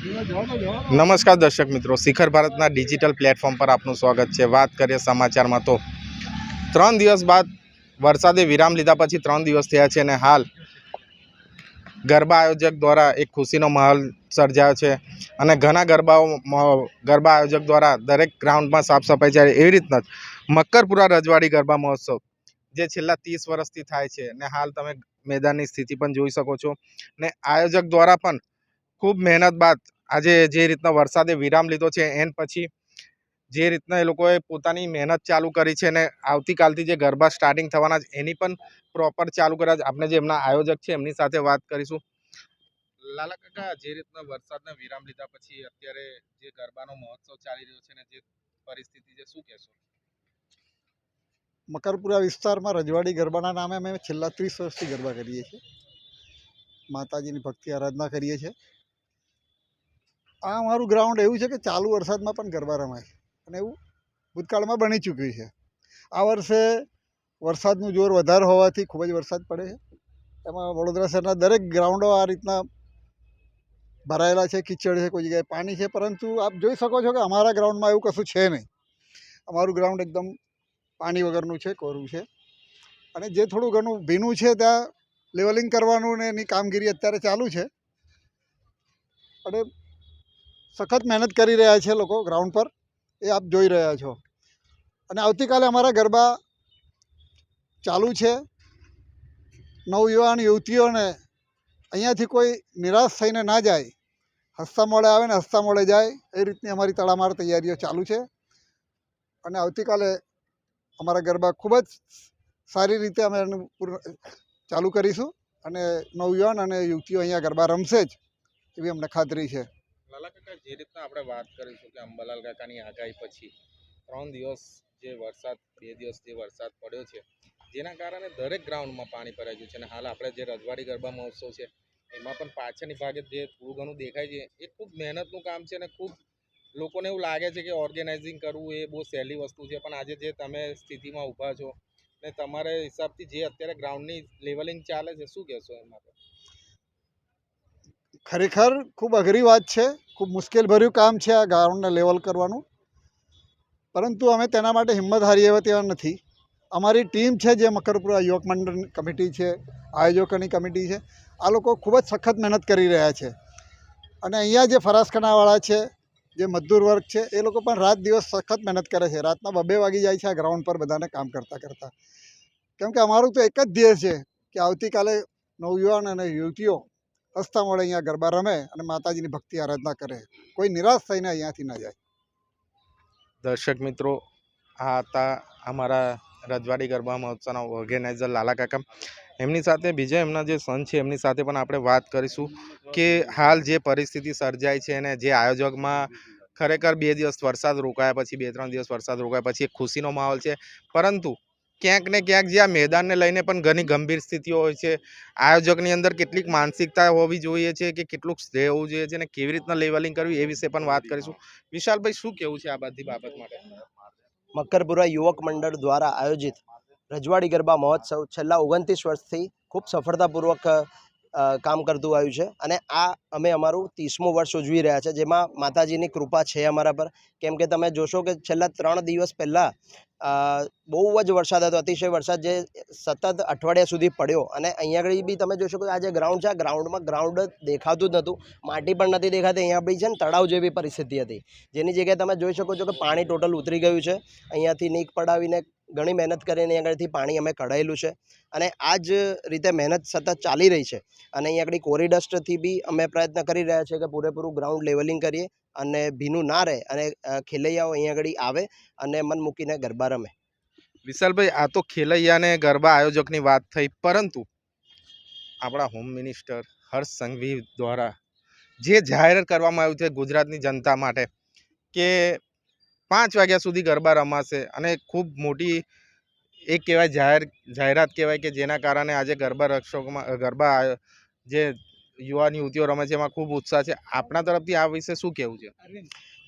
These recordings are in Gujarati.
નમસ્કાર દર્શક મિત્રો, શિખર ભારતના ડિજિટલ પ્લેટફોર્મ પર આપનું સ્વાગત છે. વાત કરીએ સમાચારમાં તો ત્રણ દિવસ બાદ વરસાદે વિરામ લીધા પછી ત્રણ દિવસ થયા છે અને હાલ ગરબા આયોજક દ્વારા એક ખુશીનો માહોલ સર્જાયો છે અને ઘણા ગરબાઓ ગરબા આયોજક દ્વારા દરેક ગ્રાઉન્ડમાં સાફ સફાઈ ચાલે એવી રીતના જ મક્કરપુરા રજવાડી ગરબા મહોત્સવ, જે છેલ્લા ત્રીસ વર્ષથી થાય છે ને હાલ તમે મેદાનની સ્થિતિ પણ જોઈ શકો છો. ને આયોજક દ્વારા પણ ખૂબ મહેનત બાદ આજે જે રીતના વરસાદે વિરામ લીધો છે, એન પછી જે રીતના એ લોકોએ પોતાની મહેનત ચાલુ કરી છે ને આવતીકાલથી જે ગરબા સ્ટાર્ટિંગ થવાના છે, એની પણ પ્રોપર ચાલુ કર્યા આપણે જે એમના આયોજક છે, એમની સાથે વાત કરીશું. લાલા કાકા, જે રીતના વરસાદના વિરામ લીધા પછી અત્યારે જે ગરબાનો મહોત્સવ ચાલી રહ્યો છે ને જે પરિસ્થિતિ છે, શું કહેશો? મકરપુરા વિસ્તારમાં રજવાડી ગરબાના નામે અમે છેલ્લા ત્રીસ વર્ષથી ગરબા કરીએ છીએ. માતાજીની ભક્તિ આરાધના કરીએ છીએ. આ અમારું ગ્રાઉન્ડ એવું છે કે ચાલુ વરસાદમાં પણ ગરબા રમાય અને એવું ભૂતકાળમાં બની ચૂક્યું છે. આ વર્ષે વરસાદનું જોર વધારે હોવાથી ખૂબ જ વરસાદ પડે છે. એમાં વડોદરા શહેરના દરેક ગ્રાઉન્ડો આ રીતના ભરાયેલા છે, કીચડ છે, કોઈ જગ્યાએ પાણી છે. પરંતુ આપ જોઈ શકો છો કે અમારા ગ્રાઉન્ડમાં એવું કશું છે નહીં. અમારું ગ્રાઉન્ડ એકદમ પાણી વગરનું છે, કોરું છે. અને જે થોડું ઘણું ભીનું છે ત્યાં લેવલિંગ કરવાનું ને એની કામગીરી અત્યારે ચાલુ છે. અને સખત મહેનત કરી રહ્યા છે લોકો ગ્રાઉન્ડ પર. એ આપ જોઈ રહ્યા છો. અને આવતીકાલે અમારા ગરબા ચાલુ છે. નવયુવાન યુવતીઓને અહીંયાથી કોઈ નિરાશ થઈને ના જાય. હસતા મોડે આવે ને હસતા મોડે જાય. એ રીતની અમારી તડામાર તૈયારીઓ ચાલુ છે. અને આવતીકાલે અમારા ગરબા ખૂબ જ સારી રીતે અમે એનું ચાલુ કરીશું. અને નવયુવાન અને યુવતીઓ અહીંયા ગરબા રમશે જ એવી અમને ખાતરી છે. લાલા કાકા, જે રીતના આપણે વાત કરીશું કે અંબાલાલ કાકાની આગાહી પછી ત્રણ દિવસ જે વરસાદ, બે દિવસ જે વરસાદ પડ્યો છે, જેના કારણે દરેક ગ્રાઉન્ડમાં પાણી ભરાઈ ગયું છે અને હાલ આપણે જે રજવાડી ગરબા મહોત્સવ છે, એમાં પણ પાછળની ભાગે જે થોડું ઘણું દેખાય છે, એ ખૂબ મહેનતનું કામ છે અને ખૂબ લોકોને એવું લાગે છે કે ઓર્ગેનાઇઝિંગ કરવું એ બહુ સહેલી વસ્તુ છે, પણ આજે જે તમે સ્થિતિમાં ઊભા છો ને તમારા હિસાબથી જે અત્યારે ગ્રાઉન્ડની લેવલિંગ ચાલે છે, શું કહેશો એમાં? ખરેખર ખૂબ અઘરી વાત છે. ખૂબ મુશ્કેલભર્યું કામ છે આ ગ્રાઉન્ડને લેવલ કરવાનું. પરંતુ અમે તેના માટે હિંમત હારી એવા તેવા નથી. અમારી ટીમ છે જે મકરપુરા યુવક મંડળ કમિટી છે, આયોજકોની કમિટી છે, આ લોકો ખૂબ જ સખત મહેનત કરી રહ્યા છે. અને અહીંયા જે ફરાસખાનાવાળા છે, જે મજદૂર વર્ગ છે, એ લોકો પણ રાત દિવસ સખત મહેનત કરે છે. રાતના બબે વાગી જાય છે આ ગ્રાઉન્ડ પર બધાને કામ કરતાં કરતાં. કેમ કે અમારું તો એક જ ધ્યેય છે કે આવતીકાલે નવયુવાન અને યુવતીઓ હસતા મળે અહીંયા ગરબા રમે અને માતાજીની ભક્તિ આરાધના કરે. કોઈ નિરાશ થઈને અહીંયાથી ના જાય. દર્શક મિત્રો, આ હતા અમારા રજવાડી ગરબા મહોત્સવના ઓર્ગેનાઇઝર લાલા કાકા. એમની સાથે બીજા એમના જે સન છે, એમની સાથે પણ આપણે વાત કરીશું કે હાલ જે પરિસ્થિતિ સર્જાઈ છે અને જે આયોજકમાં ખરેખર બે દિવસ વરસાદ રોકાયા પછી બે ત્રણ દિવસ વરસાદ રોકાયા પછી એક ખુશીનો માહોલ છે. પરંતુ ક્યાંક ને ક્યાંક જે આ મેદાનને લઈને પણ ઘણી ગંભીર સ્થિતિઓ હોય છે. આયોજકની અંદર કેટલીક માનસિકતા હોવી જોઈએ છે કે કેટલુંક શ્રેય હોવું જોઈએ છે અને કેવી રીતના લેવલિંગ કરવી એ વિશે પણ વાત કરીશું. વિશાલભાઈ, શું કેવું છે આ બધી બાબત માટે? મકરપુરા યુવક મંડળ દ્વારા આયોજિત રજવાડી ગરબા મહોત્સવ છેલ્લા ઓગણત્રીસ વર્ષથી ખૂબ સફળતાપૂર્વક કામ કરતું આવ્યું છે. અને આ અમે અમારું ત્રીસમું વર્ષ ઉજવી રહ્યા છે, જેમાં માતાજીની કૃપા છે અમારા પર. કેમ કે તમે જોશો કે છેલ્લા ત્રણ દિવસ પહેલાં બહુ જ વરસાદ હતો. અતિશય વરસાદ જે સતત અઠવાડિયા સુધી પડ્યો. અને અહીંયા આગળ બી તમે જોશો કે આ જે ગ્રાઉન્ડ છે, આ ગ્રાઉન્ડમાં ગ્રાઉન્ડ દેખાતું જ નહોતું. માટી પણ નથી દેખાતી. અહીંયા બી છે ને તળાવ જેવી પરિસ્થિતિ હતી. જેની જગ્યાએ તમે જોઈ શકો છો કે પાણી ટોટલ ઉતરી ગયું છે. અહીંયાથી નીક પડાવીને ઘણી મહેનત કરીને અહીં આગળથી પાણી અમે કઢાયેલું છે. અને આ જ રીતે મહેનત સતત ચાલી રહી છે. અને અહીં આગળ કોરિડસ્ટથી બી અમે પ્રયત્ન કરી રહ્યા છીએ કે પૂરેપૂરું ગ્રાઉન્ડ લેવલિંગ કરીએ અને ભીનું ના રહે અને ખેલૈયાઓ અહીંયા આગળ આવે અને મન મૂકીને ગરબા રમે. વિશાલભાઈ, આ તો ખેલૈયાને ગરબા આયોજકની વાત થઈ, પરંતુ આપણા હોમ મિનિસ્ટર હર્ષ સંઘવી દ્વારા જે જાહેર કરવામાં આવ્યું છે ગુજરાતની જનતા માટે કે પાંચ વાગ્યા સુધી ગરબા રમાશે અને ખૂબ મોટી એક કહેવાય જાહેર, જાહેરાત કહેવાય કે જેના કારણે આજે ગરબા રક્ષકોમાં ગરબા જે યુવાન યુવતીઓ રમે છે એમાં ખૂબ ઉત્સાહ છે. આપણા તરફથી આ વિશે શું કહેવું છે?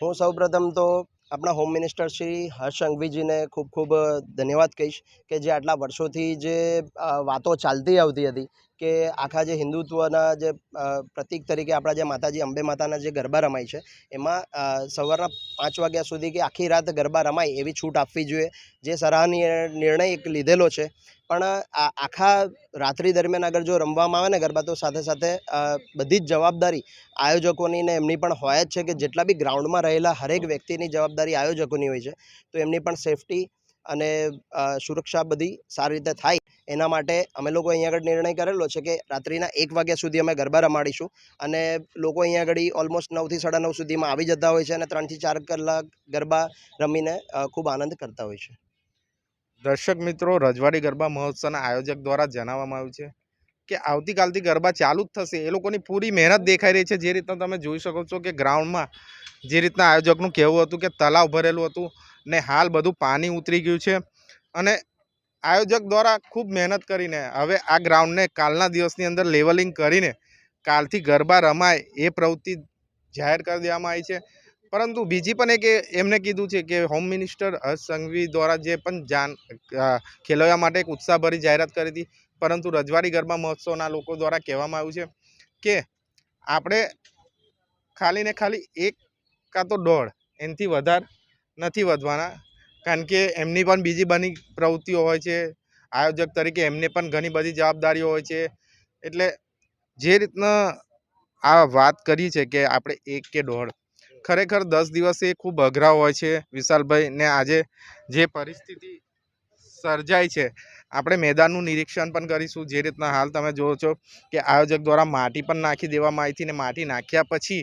હું સૌપ્રથમ તો આપણા હોમ મિનિસ્ટર શ્રી હર્ષ સંઘવીજીને ખૂબ ખૂબ ધન્યવાદ કહીશ કે જે આટલા વર્ષોથી જે વાતો ચાલતી આવતી હતી કે આખા જે હિન્દુત્વના જે પ્રતિક તરીકે આપણા જે માતાજી અંબે માતાના જે ગરબા રમાય છે, એમાં સવારના પાંચ વાગ્યા સુધી કે આખી રાત ગરબા રમાય એવી છૂટ આપવી જોઈએ, જે સરાહનીય નિર્ણય એક લીધેલો છે. પણ આખા રાત્રિ દરમિયાન અગર જો રમવામાં આવે ને ગરબા, તો સાથે સાથે બધી જ જવાબદારી આયોજકોની ને એમની પણ હોય જ છે કે જેટલા બી ગ્રાઉન્ડમાં રહેલા હરેક વ્યક્તિની જવાબદારી આયોજકોની હોય છે, તો એમની પણ સેફટી અને સુરક્ષા બધી સારી રીતે થાય. એના માટે અમે લોકો અહીંયા આગળ નિર્ણય કરેલો છે કે રાત્રિના એક વાગ્યા સુધી અમે ગરબા રમાડીશું. અને લોકો અહીંયા આગળ ઓલમોસ્ટ નવથી સાડા નવ સુધીમાં આવી જતા હોય છે અને ત્રણથી ચાર કલાક ગરબા રમીને ખૂબ આનંદ કરતા હોય છે. દર્શક મિત્રો, રજવાડી ગરબા મહોત્સવના આયોજક દ્વારા જણાવવામાં આવ્યું છે કે આવતીકાલથી ગરબા ચાલુ જ થશે. એ લોકોની પૂરી મહેનત દેખાઈ રહી છે. જે રીતના તમે જોઈ શકો છો કે ગ્રાઉન્ડમાં જે રીતના આયોજકનું કહેવું હતું કે તલાવ ભરેલું હતું ને હાલ બધું પાણી ઉતરી ગયું છે. અને આયોજક દ્વારા ખૂબ મહેનત કરીને, હવે આ ગ્રાઉન્ડને કાલના દિવસની અંદર લેવલિંગ કરીને કાલથી ગરબા રમાય એ પ્રવૃત્તિ જાહેર કરી દેવામાં આવી છે. પરંતુ બીજી પણ એક એમને કીધું છે કે હોમ મિનિસ્ટર હર્ષ સંઘવી દ્વારા જે પણ જાન ખેલૈયા માટે એક ઉત્સાહભરી જાહેરાત કરી હતી, પરંતુ રજવાડી ગરબા મહોત્સવના લોકો દ્વારા કહેવામાં આવ્યું છે કે આપણે ખાલી ને ખાલી એક કાં તો દોઢ, એનાથી વધારે નથી વધવાના. કારણ કે એમની પણ બીજી બની પ્રવૃત્તિઓ હોય છે. આયોજક તરીકે એમને પણ ઘણી બધી જવાબદારીઓ હોય છે. એટલે જે રીતના આ વાત કરી છે કે આપણે એક કે દોઢ, ખરેખર દસ દિવસ એ ખૂબ અઘરા હોય છે. વિશાલભાઈ ને આજે જે પરિસ્થિતિ સર્જાય છે, આપણે મેદાનનું નિરીક્ષણ પણ કરીશું. જે રીતના હાલ તમે જુઓ છો કે આયોજક દ્વારા માટી પણ નાખી દેવામાં આવી ને માટી નાખ્યા પછી,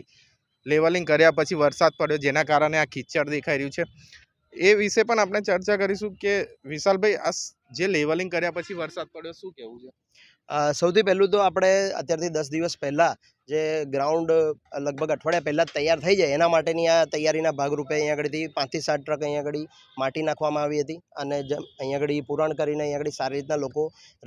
લેવલિંગ કર્યા પછી વરસાદ પડ્યો, જેના કારણે આ કિચડ દેખાઈ રહ્યું છે. એ વિશે પણ આપણે ચર્ચા કરીશું કે વિશાલભાઈ, આ જે લેવલિંગ કર્યા પછી વરસાદ પડ્યો, શું કહેવું છે? સૌથી પહેલું તો આપણે અત્યારથી દસ દિવસ પહેલાં જે ગ્રાઉન્ડ લગભગ અઠવાડિયા પહેલાં તૈયાર થઈ જાય, એના માટેની આ તૈયારીના ભાગરૂપે અહીંયા આગળથી પાંચથી સાત ટ્રક અહીંયા આગળ માટી નાખવામાં આવી હતી અને અહીંયા આગળ પૂરણ કરીને અહીંયા આગળ સારી રીતના લોકો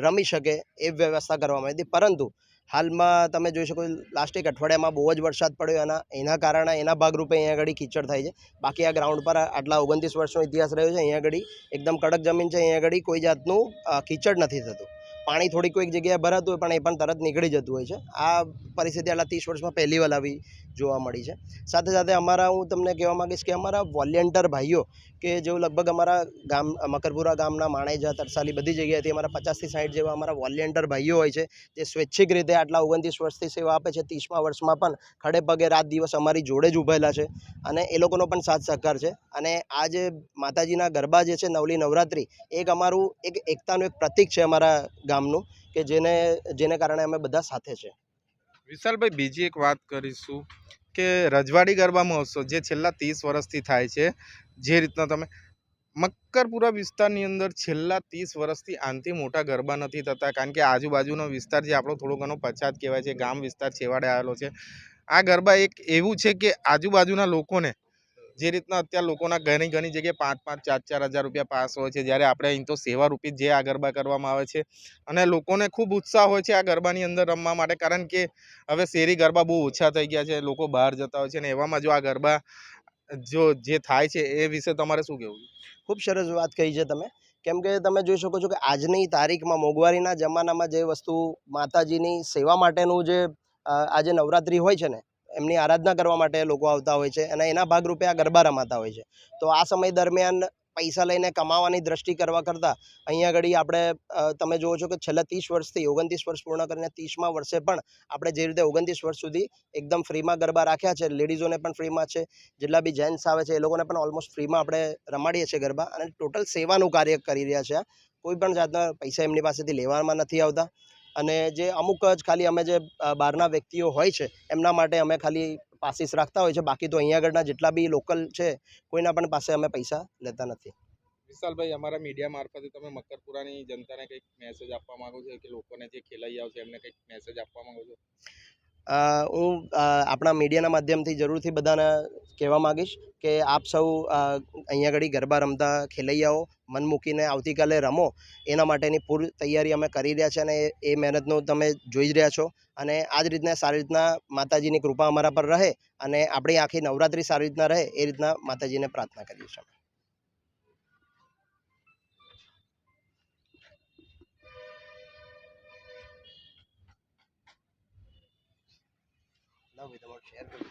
રમી શકે એ વ્યવસ્થા કરવામાં આવી હતી. પરંતુ હાલમાં તમે જોઈ શકો લાસ્ટ એક અઠવાડિયામાં બહુ જ વરસાદ પડ્યો. એના એના કારણે એના ભાગરૂપે અહીંયા આગળ કીચડ થાય છે. બાકી આ ગ્રાઉન્ડ પર આટલા ઓગણત્રીસ વર્ષનો ઇતિહાસ રહ્યો છે, અહીંયા આગળ એકદમ કડક જમીન છે, અહીંયા આગળ કોઈ જાતનું કીચડ નથી થતું. પાણી થોડી કોઈક જગ્યાએ ભરાતું હોય, પણ એ પણ તરત નીકળી જતું હોય છે. આ પરિસ્થિતિ આટલા ત્રીસ વર્ષમાં પહેલી વાર આવી. જોવા મળી છે. સાથે સાથે અમારા હું તમને કહેવા માગીશ કે અમારા વોલેન્ટર ભાઈઓ કે જેઓ લગભગ અમારા ગામ, મકરપુરા ગામના માણેજા, તરસાલી બધી જગ્યાએથી અમારા પચાસથી સાઠ જેવા અમારા વોલેન્ટર ભાઈઓ હોય છે, જે સ્વૈચ્છિક રીતે આટલા ઓગણત્રીસ વર્ષથી સેવા આપે છે. ત્રીસમા વર્ષમાં પણ ખડે પગે રાત દિવસ અમારી જોડે જ ઊભેલા છે અને એ લોકોનો પણ સાથ સહકાર છે. અને આ જે માતાજીના ગરબા જે છે, નવલી નવરાત્રિ, એક અમારું એક એકતાનું એક પ્રતીક છે અમારા ગામનું કે જેને જેને કારણે અમે બધા સાથે છે. વિશાલભાઈ, બીજી એક વાત કરીશું કે રજવાડી ગરબા મહોત્સવ જે છેલ્લા ત્રીસ વર્ષથી થાય છે, જે રીતના તમે મક્કરપુરા વિસ્તારની અંદર છેલ્લા ત્રીસ વર્ષથી આનથી મોટા ગરબા નથી થતા, કારણ કે આજુબાજુનો વિસ્તાર જે આપણો થોડો ઘણો પછાત કહેવાય છે, ગામ વિસ્તાર છેવાડે આવેલો છે. આ ગરબા એક એવું છે કે આજુબાજુના લોકોને જે રીતના અત્યારે લોકોના ઘણી ઘણી જગ્યાએ પાંચ પાંચ ચાર ચાર હજાર રૂપિયા પાસ હોય છે, જ્યારે આપણે અહીં તો સેવા રૂપી જે આ ગરબા કરવામાં આવે છે અને લોકોને ખૂબ ઉત્સાહ હોય છે આ ગરબાની અંદર રમવા માટે, કારણ કે હવે શેરી ગરબા બહુ ઓછા થઈ ગયા છે, લોકો બહાર જતા હોય છે ને એવામાં જો આ ગરબા જો જે થાય છે એ વિશે તમારે શું કહેવું? ખૂબ સરસ વાત કહી છે તમે. કેમ કે તમે જોઈ શકો છો કે આજની તારીખમાં મોંઘવારીના જમાનામાં જે વસ્તુ માતાજીની સેવા માટેનું જે આજે નવરાત્રિ હોય છે ને એમની આરાધના કરવા માટે લોકો આવતા હોય છે અને એના ભાગરૂપે આ ગરબા રમાતા હોય છે. તો આ સમય દરમિયાન પૈસા લઈને કમાવાની દ્રષ્ટિ કરવા કરતાં અહીંયા આગળ આપણે તમે જુઓ છો કે છેલ્લા ત્રીસ વર્ષથી, ઓગણત્રીસ વર્ષ પૂર્ણ કરીને ત્રીસમા વર્ષે પણ આપણે જે રીતે ઓગણત્રીસ વર્ષ સુધી એકદમ ફ્રીમાં ગરબા રાખ્યા છે, લેડીઝોને પણ ફ્રીમાં છે, જેટલા બી જેન્ટ્સ આવે છે એ લોકોને પણ ઓલમોસ્ટ ફ્રીમાં આપણે રમાડીએ છીએ ગરબા અને ટોટલ સેવાનું કાર્ય કરી રહ્યા છે કોઈ પણ જાતના પૈસા એમની પાસેથી લેવામાં નથી આવતા. અને જે અમુક જ ખાલી અમે જે બહારના વ્યક્તિઓ હોય છે, એમના માટે અમે ખાલી પાસીસ રાખતા હોય છે. બાકી તો અહીંયા આગળના જેટલા બી લોકલ છે, કોઈના પણ પાસે અમે પૈસા લેતા નથી. વિશાલભાઈ, અમારા મીડિયા મારફતે તમે મકરપુરાની જનતાને કંઈક મેસેજ આપવા માગો છો કે લોકોને જે ખેલાઈ આવશે એમને કંઈક મેસેજ આપવા માગો છો? હું આપણા મીડિયાના માધ્યમથી જરૂરથી બધાને કહેવા માગીશ કે આપ સૌ અહીંયા આગળ ગરબા રમતા ખેલૈયાઓ મન મૂકીને આવતીકાલે રમો. એના માટેની પૂરી તૈયારી અમે કરી રહ્યા છે અને એ- એ મહેનતનું તમે જોઈ જ રહ્યા છો. અને આ જ રીતના સારી રીતના માતાજીની કૃપા અમારા પર રહે અને આપણી આખી નવરાત્રિ સારી રીતના રહે એ રીતના માતાજીને પ્રાર્થના કરીએ છીએ. শেয়ার করবেন